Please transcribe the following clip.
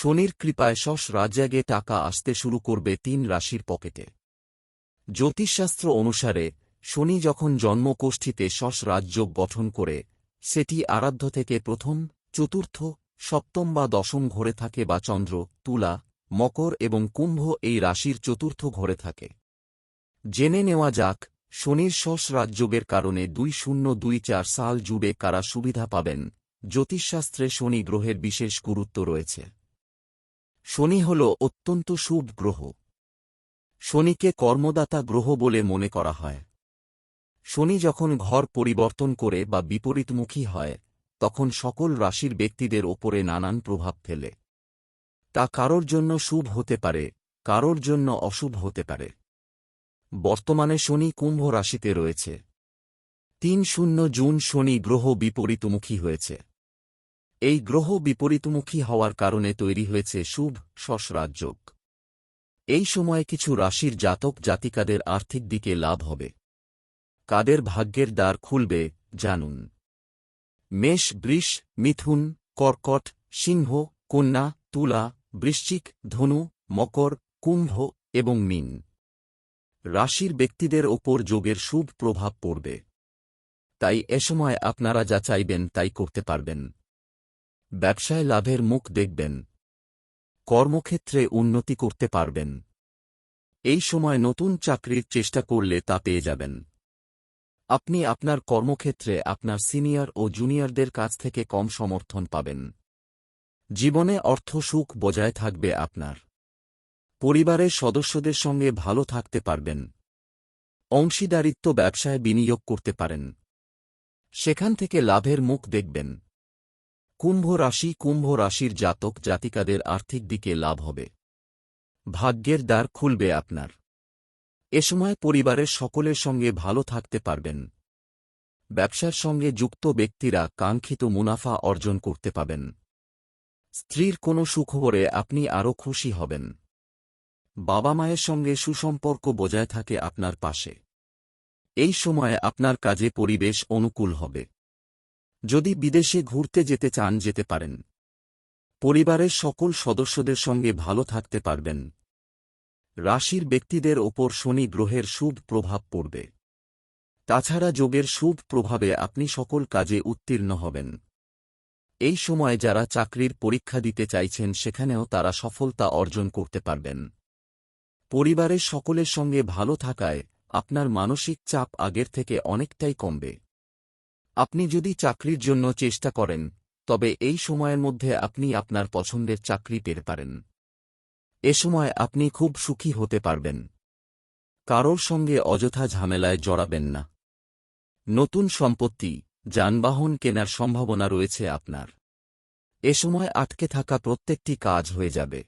শনির কৃপায় শস রাজ্যাগে টাকা আসতে শুরু করবে তিন রাশির পকেটে। জ্যোতিষশাস্ত্র অনুসারে, শনি যখন জন্মকোষ্ঠীতে শস রাজযোগ গঠন করে, সেটি আরাধ্য থেকে প্রথম, চতুর্থ, সপ্তম বা দশম ঘরে থাকে বা চন্দ্র, তুলা, মকর এবং কুম্ভ এই রাশির চতুর্থ ঘরে থাকে। জেনে নেওয়া যাক, শনির শস রাজযোগের কারণে দুই শূন্য দুই চার সাল জুড়ে কারা সুবিধা পাবেন, জ্যোতিষশাস্ত্রে শনি গ্রহের বিশেষ গুরুত্ব রয়েছে। শনি হল অত্যন্ত শুভ গ্রহ। শনিকে কর্মদাতা গ্রহ বলে মনে করা হয়। শনি যখন ঘর পরিবর্তন করে বা বিপরীতমুখী হয়, তখন সকল রাশির ব্যক্তিদের ওপরে নানান প্রভাব ফেলে। তা কারোর জন্য শুভ হতে পারে, কারোর জন্য অশুভ হতে পারে। বর্তমানে শনি কুম্ভ রাশিতে রয়েছে। তিন শূন্য জুন শনি গ্রহ বিপরীতমুখী হয়েছে। এই গ্রহ বিপরীতমুখী হওয়ার কারণে তৈরি হয়েছে শুভ শসরাজযোগ এই সময়ে কিছু রাশির জাতক জাতিকাদের আর্থিক দিকে লাভ হবে। কাদের ভাগ্যের দ্বার খুলবে, জানুন। মেষ, বৃষ, মিথুন, কর্কট, সিংহ, কন্যা, তুলা, বৃশ্চিক, ধনু, মকর, কুম্ভ এবং মিন। রাশির ব্যক্তিদের ওপর যোগের শুভ প্রভাব পড়বে। তাই এ সময় আপনারা যা চাইবেন তাই করতে পারবেন। ব্যবসায় লাভের মুখ দেখবেন। কর্মক্ষেত্রে উন্নতি করতে পারবেন। এই সময় নতুন চাকরির চেষ্টা করলে তা পেয়ে যাবেন। আপনি আপনার কর্মক্ষেত্রে আপনার সিনিয়র ও জুনিয়রদের কাছ থেকে কম সমর্থন পাবেন। জীবনে অর্থ সুখ বজায় থাকবে আপনার। পরিবারের সদস্যদের সঙ্গে ভালো থাকতে পারবেন। অংশীদারিত্ব ব্যবসায় বিনিয়োগ করতে পারেন। সেখান থেকে লাভের মুখ দেখবেন। কুম্ভ রাশি কুম্ভ রাশির জাতক জাতিকাদের আর্থিক দিকে লাভ হবে। ভাগ্যের দ্বার খুলবে আপনার। এ সময় পরিবারের সকলের সঙ্গে ভালো থাকতে পারবেন। ব্যবসার সঙ্গে যুক্ত ব্যক্তিরা কাঙ্ক্ষিত মুনাফা অর্জন করতে পাবেন। স্ত্রীর কোনো সুখবরে আপনি আরও খুশি হবেন। বাবা মায়ের সঙ্গে সুসম্পর্ক বজায় থাকে আপনার পাশে। এই সময়ে আপনার কাজে পরিবেশ অনুকূল হবে। যদি বিদেশে ঘুরতে যেতে চান যেতে পারেন। পরিবারের সকল সদস্যদের সঙ্গে ভালো থাকতে পারবেন। রাশির ব্যক্তিদের ওপর শনি গ্রহের শুভ প্রভাব পড়বে। তাছাড়া যোগের শুভ প্রভাবে আপনি সকল কাজে উত্তীর্ণ হবেন। এই সময় যারা চাকরির পরীক্ষা দিতে চাইছেন সেখানেও তারা সফলতা অর্জন করতে পারবেন। পরিবারের সকলের সঙ্গে ভালো থাকায় আপনার মানসিক চাপ আগের থেকে অনেকটাই কমবে। আপনি যদি চাকরির জন্য চেষ্টা করেন, তবে এই সময়ের মধ্যে আপনি আপনার পছন্দের চাকরি পেতে পারেন। এ সময় আপনি খুব সুখী হতে পারবেন। কারোর সঙ্গে অযথা ঝামেলায় জড়াবেন না। নতুন সম্পত্তি, যানবাহন কেনার সম্ভাবনা রয়েছে আপনার। এ সময় আটকে থাকা প্রত্যেকটি কাজ হয়ে যাবে।